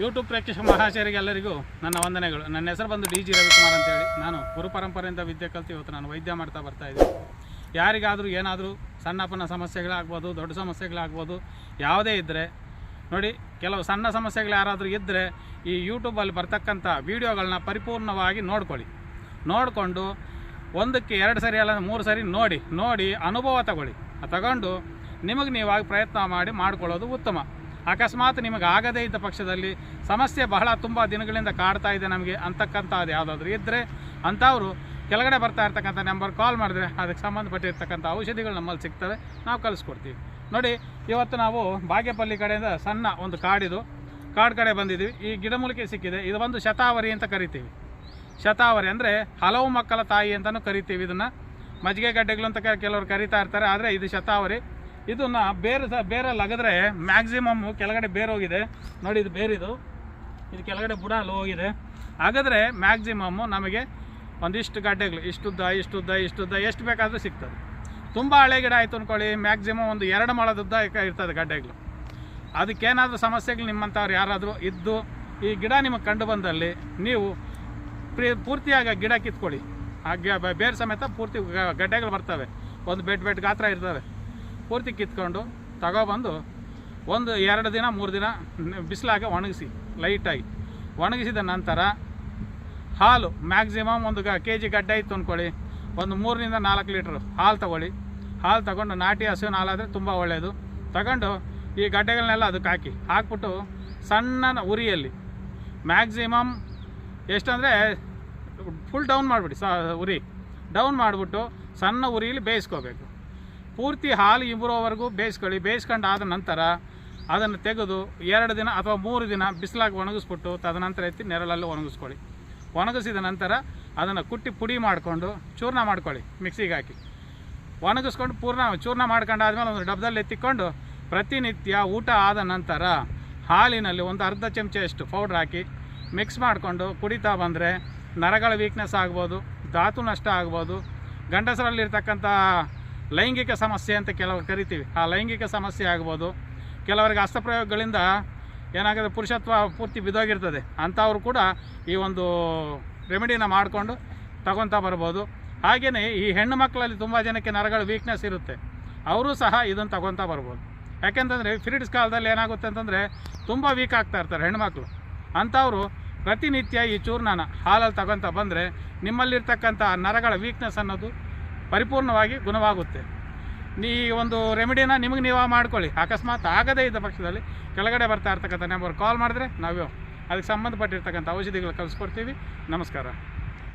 YouTube ಪ್ರೇಕ್ಷಕ ಮಹಾಶಯರಿಗೆಲ್ಲರಿಗೂ ನನ್ನ ವಂದನೆಗಳು. ನನ್ನ ಹೆಸರು ಬಂದು ಡಿ ಜಿ ರವಿಕುಮಾರ್ ಅಂತೇಳಿ. ನಾನು ಗುರುಪರಂಪರೆಯಿಂದ ವಿದ್ಯೆ ಕಲಿತು ಇವತ್ತು ನಾನು ವೈದ್ಯ ಮಾಡ್ತಾ ಬರ್ತಾ ಇದ್ದೀನಿ. ಯಾರಿಗಾದರೂ ಏನಾದರೂ ಸಣ್ಣಪ್ಪನ ಸಮಸ್ಯೆಗಳಾಗ್ಬೋದು, ದೊಡ್ಡ ಸಮಸ್ಯೆಗಳಾಗ್ಬೋದು, ಯಾವುದೇ ಇದ್ದರೆ ನೋಡಿ, ಕೆಲವು ಸಣ್ಣ ಸಮಸ್ಯೆಗಳು ಯಾರಾದರೂ ಇದ್ದರೆ ಈ ಯೂಟ್ಯೂಬಲ್ಲಿ ಬರ್ತಕ್ಕಂಥ ವೀಡಿಯೋಗಳನ್ನ ಪರಿಪೂರ್ಣವಾಗಿ ನೋಡ್ಕೊಳ್ಳಿ. ನೋಡಿಕೊಂಡು ಒಂದಕ್ಕೆ ಎರಡು ಸರಿ ಅಲ್ಲ, ಮೂರು ಸರಿ ನೋಡಿ ನೋಡಿ ಅನುಭವ ತಗೊಳ್ಳಿ. ತಗೊಂಡು ನಿಮಗೆ ನೀವಾಗಿ ಪ್ರಯತ್ನ ಮಾಡಿ ಮಾಡ್ಕೊಳ್ಳೋದು ಉತ್ತಮ. ಅಕಸ್ಮಾತ್ ನಿಮಗೆ ಆಗದೇ ಇದ್ದ ಪಕ್ಷದಲ್ಲಿ ಸಮಸ್ಯೆ ಬಹಳ ತುಂಬ ದಿನಗಳಿಂದ ಕಾಡ್ತಾ ಇದೆ ನಮಗೆ ಅಂತಕ್ಕಂಥದ್ದು ಯಾವುದಾದ್ರೂ ಇದ್ದರೆ ಅಂಥವರು ಕೆಳಗಡೆ ಬರ್ತಾ ಇರ್ತಕ್ಕಂಥ ನಂಬರ್ ಕಾಲ್ ಮಾಡಿದ್ರೆ ಅದಕ್ಕೆ ಸಂಬಂಧಪಟ್ಟಿರ್ತಕ್ಕಂಥ ಔಷಧಿಗಳು ನಮ್ಮಲ್ಲಿ ಸಿಗ್ತವೆ, ನಾವು ಕಲಿಸ್ಕೊಡ್ತೀವಿ ನೋಡಿ, ಇವತ್ತು ನಾವು ಬಾಗೇಪಲ್ಲಿ ಕಡೆಯಿಂದ ಸಣ್ಣ ಒಂದು ಕಾಡಿದು, ಕಾಡು ಕಡೆ ಬಂದಿದ್ದೀವಿ. ಈ ಗಿಡಮೂಲಿಕೆ ಸಿಕ್ಕಿದೆ. ಇದು ಒಂದು ಶತಾವರಿ ಅಂತ ಕರಿತೀವಿ. ಶತಾವರಿ ಅಂದರೆ ಹಲವು ಮಕ್ಕಳ ತಾಯಿ ಅಂತಲೂ ಕರಿತೀವಿ ಇದನ್ನು. ಮಜ್ಜಿಗೆ ಗಡ್ಡೆಗಳು ಅಂತ ಕೆಲವರು ಕರಿತಾ ಇರ್ತಾರೆ, ಆದರೆ ಇದು ಶತಾವರಿ. ಇದನ್ನು ಬೇರೆ ಸಹ ಬೇರೆ ಅಗದ್ರೆ ಮ್ಯಾಕ್ಸಿಮಮ್ ಕೆಳಗಡೆ ಬೇರೆ ಹೋಗಿದೆ. ನೋಡಿ ಇದು ಬೇರಿದು ಇದು. ಕೆಳಗಡೆ ಬುಡ ಅಲ್ಲಿ ಹೋಗಿದೆ. ಹಾಗಾದರೆ ಮ್ಯಾಕ್ಸಿಮಮ್ಮು ನಮಗೆ ಒಂದಿಷ್ಟು ಗಡ್ಡೆಗಳು ಇಷ್ಟುದ್ದ ಇಷ್ಟುದ್ದ ಇಷ್ಟುದ್ದ ಎಷ್ಟು ಬೇಕಾದರೂ ಸಿಗ್ತದೆ. ತುಂಬ ಹಳೆ ಗಿಡ ಆಯಿತು ಅಂದ್ಕೊಳ್ಳಿ ಮ್ಯಾಕ್ಸಿಮಮ್ ಒಂದು ಎರಡು ಮಳದುದ್ದ ಇರ್ತದೆ ಗಡ್ಡೆಗಳು. ಅದಕ್ಕೇನಾದರೂ ಸಮಸ್ಯೆಗಳು ನಿಮ್ಮಂಥವ್ರು ಯಾರಾದರೂ ಇದ್ದು ಈ ಗಿಡ ನಿಮಗೆ ಕಂಡು ಬಂದಲ್ಲಿ ನೀವು ಪ್ರೀ ಪೂರ್ತಿಯಾಗಿ ಗಿಡ ಕಿತ್ಕೊಳ್ಳಿ. ಆ ಬೇರೆ ಸಮೇತ ಪೂರ್ತಿ ಗಡ್ಡೆಗಳು ಬರ್ತವೆ. ಒಂದು ಬೆಡ್ ಬೆಡ್ ಗಾತ್ರ ಇರ್ತವೆ. ಪೂರ್ತಿ ಕಿತ್ಕೊಂಡು ತಗೊಬಂದು ಒಂದು ಎರಡು ದಿನ, ಮೂರು ದಿನ ಬಿಸಿಲಾಗೆ ಒಣಗಿಸಿ, ಲೈಟಾಗಿ. ಒಣಗಿಸಿದ ನಂತರ ಹಾಲು ಮ್ಯಾಕ್ಸಿಮಮ್ ಒಂದು ಗ ಕೆ ಜಿ ಗಡ್ಡೆ ಇತ್ತು ಅಂದ್ಕೊಳ್ಳಿ ಒಂದು ಮೂರರಿಂದ ನಾಲ್ಕು ಲೀಟ್ರ್ ಹಾಲು ತಗೊಳ್ಳಿ. ಹಾಲು ತಗೊಂಡು ನಾಟಿ ಹಸುವಿನ ಹಾಲಾದರೆ ತುಂಬ ಒಳ್ಳೆಯದು ತಗೊಂಡು ಈ ಗಡ್ಡೆಗಳನ್ನೆಲ್ಲ ಅದಕ್ಕೆ ಹಾಕಿ. ಹಾಕ್ಬಿಟ್ಟು ಸಣ್ಣ ಉರಿಯಲ್ಲಿ ಮ್ಯಾಕ್ಸಿಮಮ್ ಎಷ್ಟಂದರೆ ಫುಲ್ ಡೌನ್ ಮಾಡಿಬಿಡಿ, ಸ ಉರಿ. ಡೌನ್ ಮಾಡಿಬಿಟ್ಟು ಸಣ್ಣ ಉರಿಯಲ್ಲಿ ಬೇಯಿಸ್ಕೋಬೇಕು. ಪೂರ್ತಿ ಹಾಲು ಇಂಬ್ರೋವರೆಗೂ ಬೇಯಿಸ್ಕೊಳ್ಳಿ. ಬೇಯಿಸ್ಕೊಂಡು ಆದ ನಂತರ ಅದನ್ನು ತೆಗೆದು ಎರಡು ದಿನ ಅಥವಾ ಮೂರು ದಿನ ಬಿಸಿಲಾಗಿ ಒಣಗಿಸ್ಬಿಟ್ಟು ತದನಂತರ ಎತ್ತಿ ನೆರಳಲ್ಲಿ ಒಣಗಿಸ್ಕೊಳ್ಳಿ. ಒಣಗಿಸಿದ ನಂತರ ಅದನ್ನು ಕುಟ್ಟಿ ಪುಡಿ ಮಾಡಿಕೊಂಡು ಚೂರ್ಣ ಮಾಡ್ಕೊಳ್ಳಿ ಮಿಕ್ಸಿಗೆ ಹಾಕಿ. ಒಣಗಿಸ್ಕೊಂಡು ಪೂರ್ಣ ಚೂರ್ಣ ಮಾಡ್ಕೊಂಡಾದ್ಮೇಲೆ ಒಂದು ಡಬ್ಬದಲ್ಲಿ ಎತ್ತಿಕೊಂಡು ಪ್ರತಿನಿತ್ಯ ಊಟ ಆದ ನಂತರ ಹಾಲಿನಲ್ಲಿ ಒಂದು ಅರ್ಧ ಚಮಚೆಯಷ್ಟು ಪೌಡ್ರ್ ಹಾಕಿ ಮಿಕ್ಸ್ ಮಾಡಿಕೊಂಡು ಕುಡಿತಾ ಬಂದರೆ ನರಗಳ ವೀಕ್ನೆಸ್ ಆಗ್ಬೋದು, ಧಾತು ನಷ್ಟ ಆಗ್ಬೋದು, ಗಂಡಸರಲ್ಲಿರ್ತಕ್ಕಂಥ ಲೈಂಗಿಕ ಸಮಸ್ಯೆ ಅಂತ ಕೆಲವರು ಕರಿತೀವಿ. ಆ ಲೈಂಗಿಕ ಸಮಸ್ಯೆ ಆಗ್ಬೋದು. ಕೆಲವರಿಗೆ ಹಸ್ತಪ್ರಯೋಗಗಳಿಂದ ಏನಾಗುತ್ತೆ ಪುರುಷತ್ವ ಪೂರ್ತಿ ಬಿದ್ದೋಗಿರ್ತದೆ. ಅಂಥವ್ರು ಕೂಡ ಈ ಒಂದು ರೆಮಿಡಿನ ಮಾಡಿಕೊಂಡು ತಗೊತಾ ಬರ್ಬೋದು. ಹಾಗೆಯೇ ಈ ಹೆಣ್ಣು ಮಕ್ಕಳಲ್ಲಿ ತುಂಬ ಜನಕ್ಕೆ ನರಗಳ ವೀಕ್ನೆಸ್ ಇರುತ್ತೆ. ಅವರು ಸಹ ಇದನ್ನು ತಗೊತಾ ಬರ್ಬೋದು. ಯಾಕೆಂತಂದರೆ ಪೀರಿಯಡ್ಸ್ ಕಾಲದಲ್ಲಿ ಏನಾಗುತ್ತೆ ಅಂತಂದರೆ ತುಂಬ ವೀಕ್ ಆಗ್ತಾ ಇರ್ತಾರೆ ಹೆಣ್ಮಕ್ಳು ಅಂಥವರು ಪ್ರತಿನಿತ್ಯ ಈ ಚೂರ್ಣನ ಹಾಲಲ್ಲಿ ತಗೊತಾ ಬಂದರೆ ನಿಮ್ಮಲ್ಲಿರ್ತಕ್ಕಂಥ ನರಗಳ ವೀಕ್ನೆಸ್ ಅನ್ನೋದು ಪರಿಪೂರ್ಣವಾಗಿ ಗುಣವಾಗುತ್ತೆ. ಈ ಒಂದು ರೆಮಿಡಿನ ನಿಮಗೆ ನೀವು ಮಾಡ್ಕೊಳ್ಳಿ. ಅಕಸ್ಮಾತ್ ಆಗದೇ ಇದ್ದ ಪಕ್ಷದಲ್ಲಿ ಕೆಳಗಡೆ ಬರ್ತಾ ಇರ್ತಕ್ಕಂಥ ನಂಬರ್ ಕಾಲ್ ಮಾಡಿದ್ರೆ ನಾವು ಅದಕ್ಕೆ ಸಂಬಂಧಪಟ್ಟಿರ್ತಕ್ಕಂಥ ಔಷಧಿಗಳು ಕಲಿಸ್ಕೊಡ್ತೀವಿ ನಮಸ್ಕಾರ.